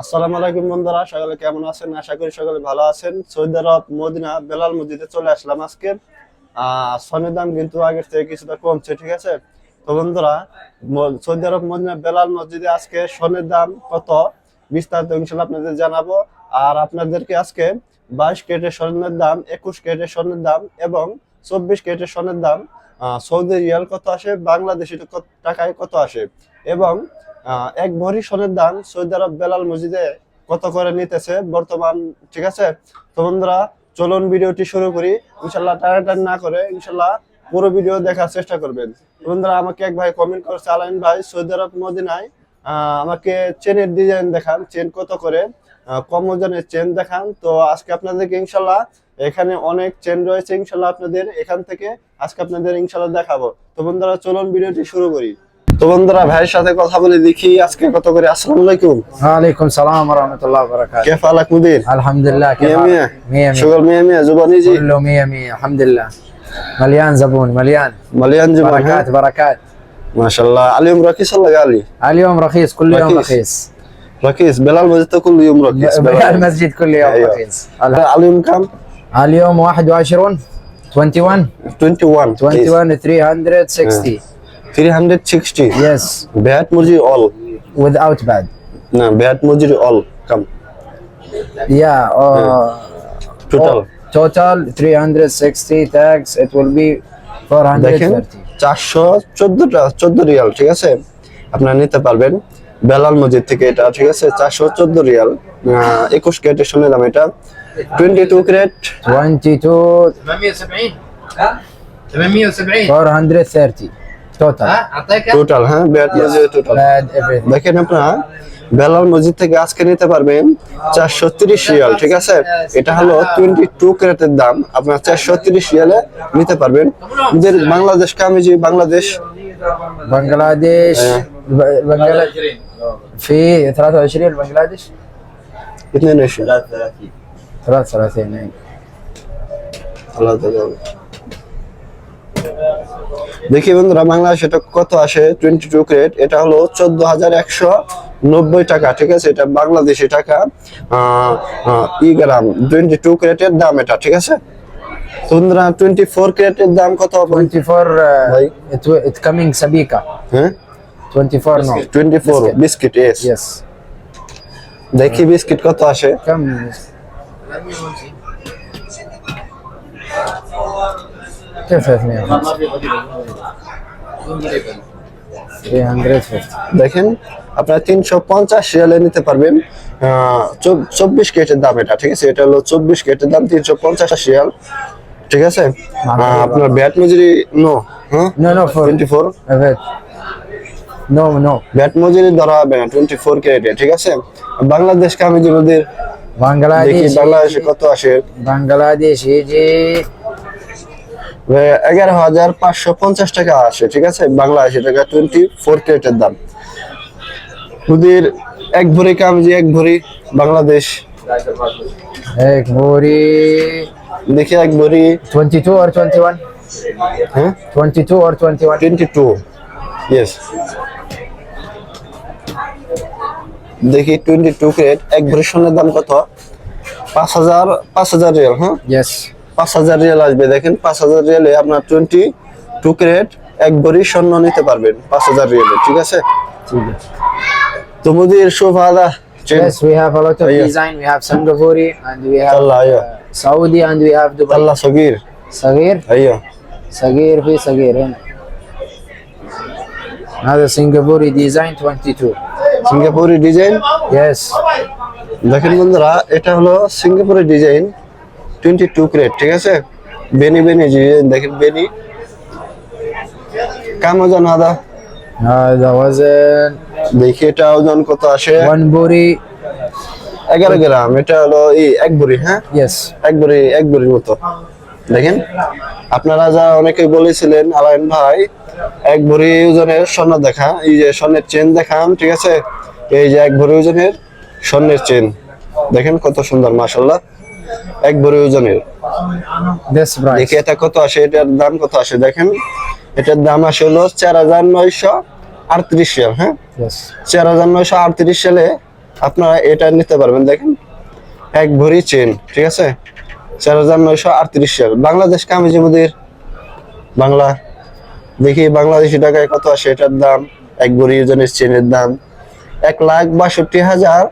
আসসালামু আলাইকুম বন্ধুরা, সকলে কেমন আছেন? আশা করি সকলে ভালো আছেন। সৌদি আরব মদিনা বেলাল মসজিদে চলে আসলাম আজকে। স্বর্ণের দাম কিন্তু আগের থেকে কিছুটা কমছে, ঠিক আছে? তো বন্ধুরা সৌদি আরব মদিনা বেলাল মসজিদে আজকে স্বর্ণের দাম কত? বিস্তারিত ইনশাল্লাহ আপনাদের জানাব। আর আপনাদেরকে আজকে বাইশ কেটে স্বর্ণের দাম, একুশ কেটে স্বর্ণের দাম এবং চব্বিশ কেটে স্বর্ণের দাম সৌদি রিয়াল কত আসে? বাংলাদেশি টাকায় কত আসে? এবং এক ভরি সোনের দাম সৌদি আরব বেলাল মসজিদে কত করে নিতেছে। বর্তমান, ঠিক আছে? তো বন্ধুরা, চলুন ভিডিওটি শুরু করি। ইনশাল্লাহ টানাটানি না করে ইনশাল্লাহ পুরো ভিডিও দেখার চেষ্টা করবেন। বন্ধুরা, আমাকে এক ভাই কমেন্ট করেছে, আলাইন ভাই, সৌদি আরব মদিনায় আমাকে চেনের ডিজাইন দেখান। চেন কত করে? কম ওজনের চেন দেখান। তো আজকে আপনাদেরকে ইনশাল্লাহ এখানে অনেক চেন রয়েছে। ইনশাল্লাহ আপনাদের এখান থেকে আজকে আপনাদের ইনশাল্লাহ দেখাবো। তো বন্ধুরা, চলুন ভিডিওটি শুরু করি। তো বন্ধুরা ভাইয়ের সাথে কথা বলে দেখি আজকে কত করে আসসালামু আলাইকুম وعليكم السلام ورحمة الله وبركاته كيف حالك مدير الحمد لله كيف مية مية حالك؟ مية مية شغل مية مية زبون يجي كله مية مية الحمد لله مليان زبون مليان مليان زبون بركات ها؟ بركات ما شاء الله اليوم رخيص ولا غالي اليوم رخيص كل يوم رخيص. رخيص رخيص بلال مجد كل يوم رخيص بلال. المسجد كل يوم أيوة. رخيص الح- اليوم كم اليوم 21 21 21 21 360 360 yes bad muji all without bad no bad muji all come yeah uh, yeah. total oh, total 360 tax it will be 430 414 টা বেলাল মসজিদ থেকে এটা ঠিক আছে 414 রিয়াল 21 ক্যারেটের সোনার দাম এটা 22 ক্যারেট 22 870 430 টোটাল হ্যাঁ বেয়াট মসজিদ টোটাল bad everything দেখেন আপনারা বেলাল মসজিদ থেকে আজকে নিতে পারবেন চারশো তিরিশ রিয়াল ঠিক আছে এটা হলো টোয়েন্টি টু ক্যারেটের দাম আপনার চারশো তিরিশ রিয়ালে নিতে পারবেন যে বাংলাদেশ কামিজি বাংলাদেশ بنغلاديش إيه. ب- بنغلا- في 23 بنغلاديش কিতনে নেশি 33 إيه. আল্লাহ তাআলা। দেখি বন্ধুরা বাংলাদেশ এটা কত আসে? টোয়েন্টি টু ক্রেট এটা হলো চোদ্দ হাজার একশো নব্বই টাকা ঠিক আছে? এটা বাংলাদেশি টাকা। ই গ্রাম টোয়েন্টি টু ক্রেটের দাম এটা ঠিক আছে? বন্ধুরা টোয়েন্টি ফোর ক্রেটের দাম কত হবে? 24 Right. it, w- it coming Sabika. হ্যাঁ? 24 no. Twenty four biscuit yes. দেখি বিস্কিট কত আসে? كم দেখেন তিনশো পঞ্চাশ রিয়ালে নিতে পারবেন। চব্বিশ কেটের দাম এটা ঠিক আছে? এটা হলো চব্বিশ কেটের দাম তিনশো পঞ্চাশ রিয়াল ঠিক আছে? আপনার ব্যাট মজুরি নো হ্যাঁ no twenty four no no twenty four ক্যারেটে ঠিক আছে? বাংলাদেশ বাংলাদেশে কত আসে? বাংলাদেশে যে এগারো হাজার পাঁচশো পঞ্চাশ টাকা আসে ঠিক আছে? বাংলা আশি টাকা টোয়েন্টি ফোর কেটের দাম। হুদির এক ভরি কামজি এক ভরি বাংলাদেশ। এক ভরি দেখি এক ভরি। টোয়েন্টি টু আর টোয়েন্টি ওয়ান হ্যাঁ? টোয়েন্টি টু আর twenty one twenty two yes দেখি টোয়েন্টি টু ক্রেট এক ভরি সোনার দাম কত? পাঁচ হাজার পাঁচ হাজার রিয়াল হ্যাঁ? ইয়েস পাঁচ হাজার রিয়াল আসবে দেখেন পাঁচ হাজার রিয়ালে আপনার টোয়েন্টি টু ক্যারেট এক ভরি স্বর্ণ নিতে পারবেন পাঁচ হাজার রিয়ালে ঠিক আছে তো মুদির সোফাদা Yes, we have a lot of design. We have Singapore and we have uh, Saudi and we have Dubai. Allah Sagir. Sagir? Aiyah. Sagir fi Sagir. Another Singapore design 22. Singapore design? Yes. দেখেন বন্ধুরা এটা হলো সিঙ্গাপুরের design twenty two ক্রেড ঠিক আছে? বেনি বেনি দেখেন বেনি। ওজন দেখি এটা ওজন কত আসে? এগারো গ্রাম এটা হলো এক হ্যাঁ? এক এক মতো। দেখেন আপনারা যা অনেকে বলেছিলেন আলাইন ভাই এক ভরি ওজনের স্বর্ণ দেখা এই যে স্বর্ণের চেন দেখাম ঠিক আছে? এই যে এক ভরি ওজনের স্বর্ণের চেন দেখেন কত সুন্দর মাসাল্লাহ এক ভরি ওজনের দেখি এটা কত আসে এটার দাম কত আসে দেখেন। এটার দাম আসে হলো চার হাজার নয়শো আটত্রিশ সাল হ্যাঁ? চার হাজার নয়শো আটত্রিশ সালে আপনারা এটা নিতে পারবেন দেখেন। এক ভরি চেন ঠিক আছে? চার হাজার নয়শো আটত্রিশ সাল বাংলাদেশ কামিজি মুদির বাংলা। দেখি বাংলাদেশি টাকায় কত আসে এটার দাম এক ভরি ওজনের চেনের দাম। এক লাখ বাষট্টি হাজার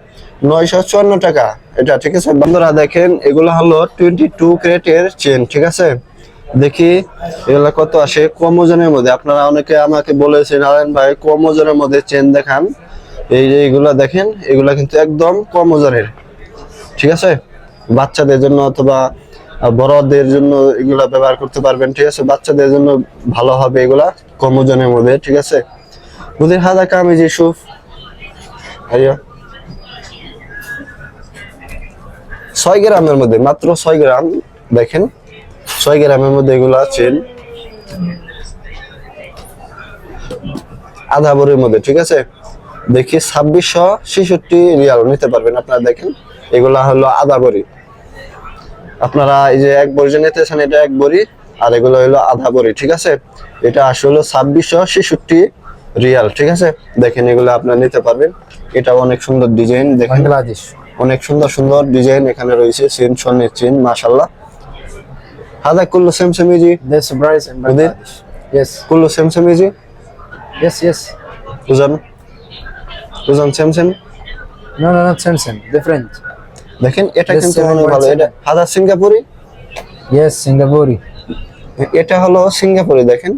নয়শো চুয়ান্ন টাকা। এটা ঠিক আছে? বন্ধুরা দেখেন, এগুলো হলো টোয়েন্টি টু ক্রেটের চেন ঠিক আছে? দেখি, এগুলো কত আসে? কম ওজনের মধ্যে। আপনারা অনেকে আমাকে বলেছেন নারায়ণ ভাই কম ওজনের মধ্যে চেন দেখান। এই যে এগুলা দেখেন, এগুলা কিন্তু একদম কম ওজনের ঠিক আছে? বাচ্চাদের জন্য অথবা বড়দের জন্য এগুলা ব্যবহার করতে পারবেন, ঠিক আছে? বাচ্চাদের জন্য ভালো হবে এগুলা কম ওজনের মধ্যে, ঠিক আছে? মুদির হাদা কামিজ ইউসুফ আইয়া। ছয় গ্রামের মধ্যে, মাত্র ছয় গ্রাম, দেখেন, ছয় গ্রামের মধ্যে এগুলো আছেন আধা ভরির মধ্যে, ঠিক আছে? দেখি, ছাব্বিশশো ছেষট্টি রিয়াল নিতে পারবেন আপনারা, দেখেন। এগুলা হলো আধা ভরি। আপনারা এই যে এক বড়ি যে নিতেছেন, এটা এক বড়ি আর এগুলো হলো আধা বড়ি ঠিক আছে? এটা আসলে ছাব্বিশশো ছেষট্টি রিয়াল, ঠিক আছে? দেখেন, এগুলো আপনারা নিতে পারবেন। এটা অনেক সুন্দর ডিজাইন, দেখেন। অনেক সুন্দর সুন্দর ডিজাইন এখানে রয়েছে চেন স্বর্ণের চেন মাশাল্লাহ হাদা কুল্লু সেম সেমিজি this price in Bangladesh. Yes. কুল্লু সেম সেমিজি yes yes. উজান? উজান same same? No no not Samsung different. দেখেন এটা কিন্তু point ভালো। এটা হাদা সিঙ্গাপুরি? Yes Singapore এটা হলো সিঙ্গাপুরি দেখেন।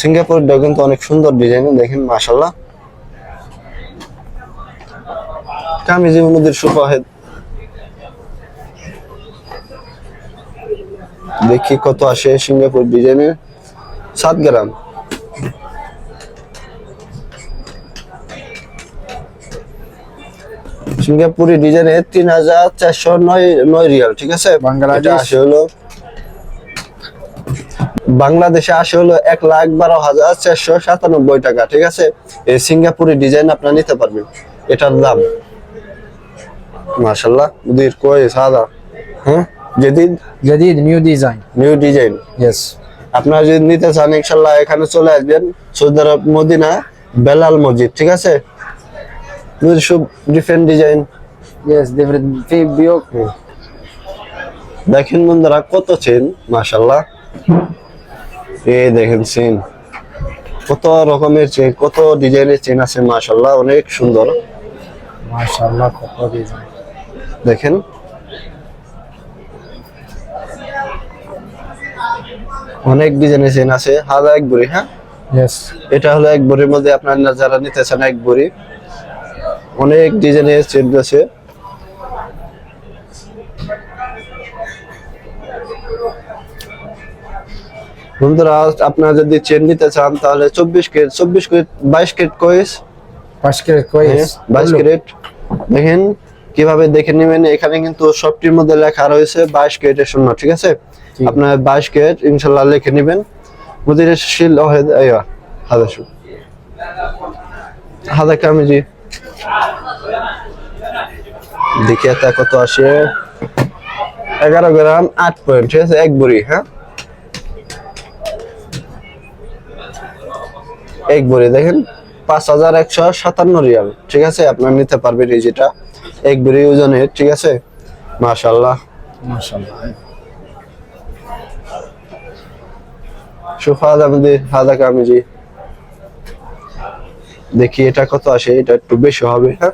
সিঙ্গাপুরটা কিন্তু অনেক সুন্দর ডিজাইন দেখেন মাশাল্লাহ দেখি কত আসে সিঙ্গাপুর ডিজাইনের সাত গ্রাম সিঙ্গাপুরি ডিজাইনে তিন হাজার চারশো নয় নয় রিয়াল ঠিক আছে? বাংলাদেশ। আসে হলো বাংলাদেশে আসে হলো এক লাখ বারো হাজার চারশো সাতানব্বই টাকা ঠিক আছে? এই সিঙ্গাপুরি ডিজাইন আপনারা নিতে পারবেন। এটার দাম মাশাল্লাহ মুদির কই সাদা হ্যাঁ জেদিদ جديد new design new design yes আপনারা যদি নিতে চান ইনশাল্লাহ এখানে চলে আসবেন সৌদি আরব মদিনা বেলাল মসজিদ ঠিক আছে মুদির সব ডিফারেন্ট ডিজাইন yes different في بيوك দেখেন বন্ধুরা কত চেন মাশাল্লাহ এই দেখেন চেন কত রকমের চেন কত ডিজাইনের চেন আছে মাশাল্লাহ অনেক সুন্দর ما شاء الله كوكو design দেখেন। অনেক বিজনেস এন আছে। হালা এক বড়ি হ্যাঁ? এটা হলো এক বড়ির মধ্যে আপনারা যারা নিতে চান এক বড়ি। অনেক ডিজাইনের চেন আছে। বন্ধুরা আপনারা যদি চেন নিতে চান তাহলে চব্বিশ কেট চব্বিশ কেট বাইশ কেট কয়েস। পাঁচ কেট কয়েস। হ্যাঁ, বাইশ কেট। দেখেন কীভাবে দেখে নেবেন এখানে কিন্তু সবটির মধ্যে লেখা রয়েছে বাইশ ক্যারেটের শূন্য ঠিক আছে? আপনার বাইশ ক্যারেট ইনশাল্লাহ লিখে নেবেন। মুদিরের শিল ওহেদ আইয়া হাদা শু হাদা কামিজি। দেখি এটা কত আসে? এগারো গ্রাম আট পয়েন্ট ঠিক আছে? এক বড়ি হ্যাঁ? এক বড়ি দেখেন? পাঁচ হাজার একশো সাতান্ন রিয়াল ঠিক আছে? আপনার নিতে পারবেন এই যেটা। এক বড়ি ওজনের ঠিক আছে মাশাল্লাহ ما شاء الله شوف هذا مدي هذا কামিজি দেখি এটা কত আসে এটা একটু বেশি হবে হ্যাঁ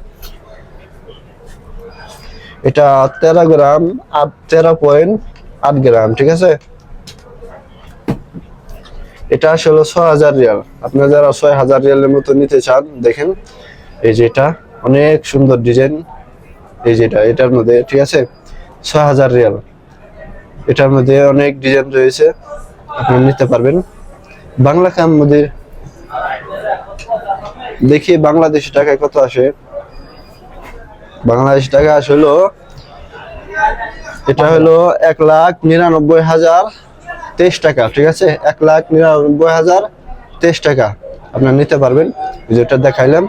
এটা তেরো গ্রাম আট তেরো পয়েন্ট আট গ্রাম ঠিক আছে এটা আসলে ছয় হাজার রিয়াল আপনার যারা ছয় হাজার রিয়ালের মতো নিতে চান দেখেন এই যেটা অনেক সুন্দর ডিজাইন এই যেটা, এটার মধ্যে, ঠিক আছে? ছয় হাজার রিয়াল। এটার মধ্যে অনেক ডিজাইন রয়েছে আপনি নিতে পারবেন। বাংলা কাম মুদির দেখি বাংলাদেশি টাকায় কত আসে? বাংলাদেশ টাকা আসলো এটা হলো এক লাখ নিরানব্বই হাজার তেইশ টাকা, ঠিক আছে? এক লাখ নিরানব্বই হাজার তেইশ টাকা। আপনার নিতে পারবেন। যেটা দেখাইলাম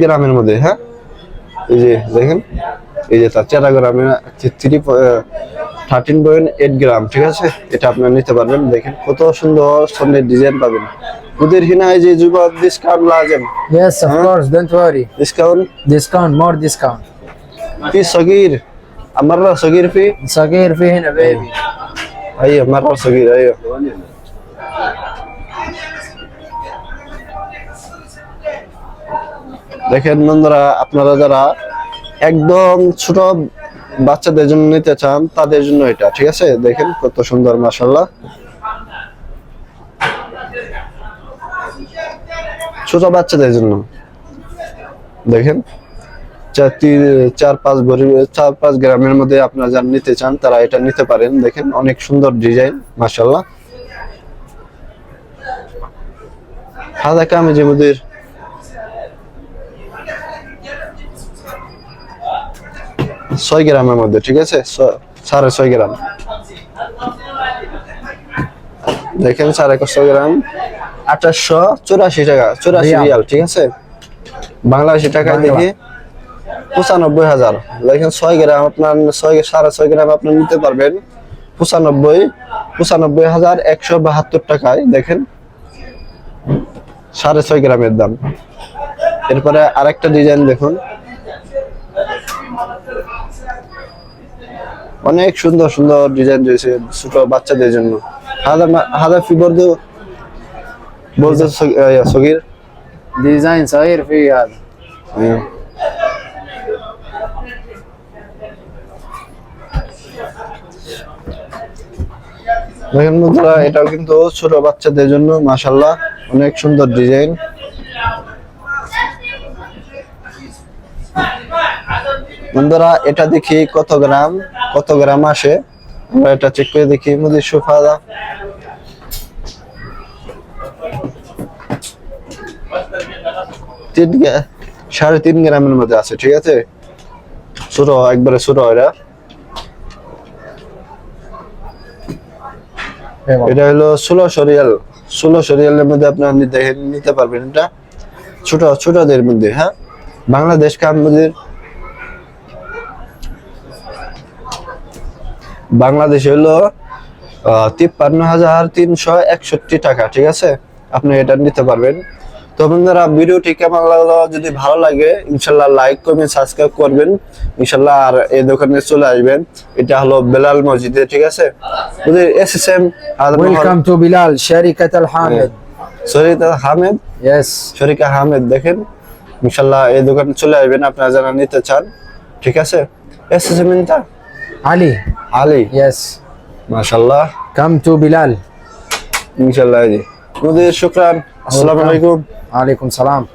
গ্রামের মধ্যে হ্যাঁ? এই যে দেখেন এই যে তার চারা গ্রামে three thirteen point eight gram ঠিক আছে এটা আপনার নিতে পারবেন দেখেন কত সুন্দর স্বর্ণের ডিজাইন পাবেন مدير هنا يجي يجيب ديسكاونت لازم Yes, of Huh? course. Don't worry. ديسكاونت Discount, more discount. في صغير مرة صغير في صغير في هنا baby. ايوه مرة صغير ايوه দেখেন বন্ধুরা আপনারা যারা একদম ছোট বাচ্চাদের জন্য নিতে চান, তাদের জন্য এটা, ঠিক আছে? দেখেন কত সুন্দর মাসাল্লাহ ছোট বাচ্চাদের জন্য। দেখেন চার তিন চার পাঁচ ভরি চার পাঁচ গ্রামের মধ্যে আপনারা যারা নিতে চান, তারা এটা নিতে পারেন। দেখেন, অনেক সুন্দর ডিজাইন মাসাল্লাহ হাদা যে মধ্যে ছয় গ্রামের মধ্যে ঠিক আছে? সাড়ে ছয় গ্রাম। দেখেন সাড়ে ছয় গ্রাম। আঠাশশো চুরাশি টাকা চুরাশি রিয়াল। ঠিক আছে? বাংলাদেশি বাংলা। দেখি পঁচানব্বই হাজার। দেখেন ছয় গ্রাম আপনার ছয় সাড়ে ছয় গ্রাম আপনি নিতে পারবেন। পঁচানব্বই পঁচানব্বই হাজার একশো বাহাত্তর টাকায় দেখেন। সাড়ে ছয় গ্রামের দাম। এরপরে আরেকটা ডিজাইন দেখুন। অনেক সুন্দর সুন্দর ডিজাইন রয়েছে ছোট বাচ্চাদের জন্য। হাদা হাদা বলতে সগির? ডিজাইন সগির দেখেন বন্ধুরা এটাও কিন্তু ছোট বাচ্চাদের জন্য মাশাল্লাহ অনেক সুন্দর ডিজাইন বন্ধুরা এটা দেখি কত গ্রাম? কত গ্রাম আসে? আমরা এটা চেক করে দেখি। মুদির সুফাদা তিন সাড়ে তিন গ্রামের মধ্যে আছে ঠিক আছে? ছোট একবারে ছোট এটা। এটা হলো ষোলো সরিয়াল ষোলো সরিয়ালের মধ্যে আপনার নিতে নিতে পারবেন এটা। ছোট ছোটদের মধ্যে হ্যাঁ? বাংলাদেশ কামদের বাংলাদেশে হলো তিপ্পান্ন হাজার তিনশো একষট্টি টাকা ঠিক আছে? আপনি এটা নিতে পারবেন। তো আপনারা ভিডিওটি কেমন লাগল? যদি ভালো লাগে ইনশাল্লাহ লাইক করবেন সাবস্ক্রাইব করবেন। ইনশাল্লাহ আর এই দোকানে চলে আসবেন। এটা হলো বেলাল মসজিদে ঠিক আছে? হ্যাঁ। দেখেন। ইনশাল্লাহ এই দোকানে চলে আসবেন আপনারা যারা নিতে চান ঠিক আছে? এস এসএসএম ইন্তা Ali. Ali. Yes. MashaAllah. Come to Bilal. InshaAllah. Mudir, shukran. Assalamu alaikum. Alaikum salam.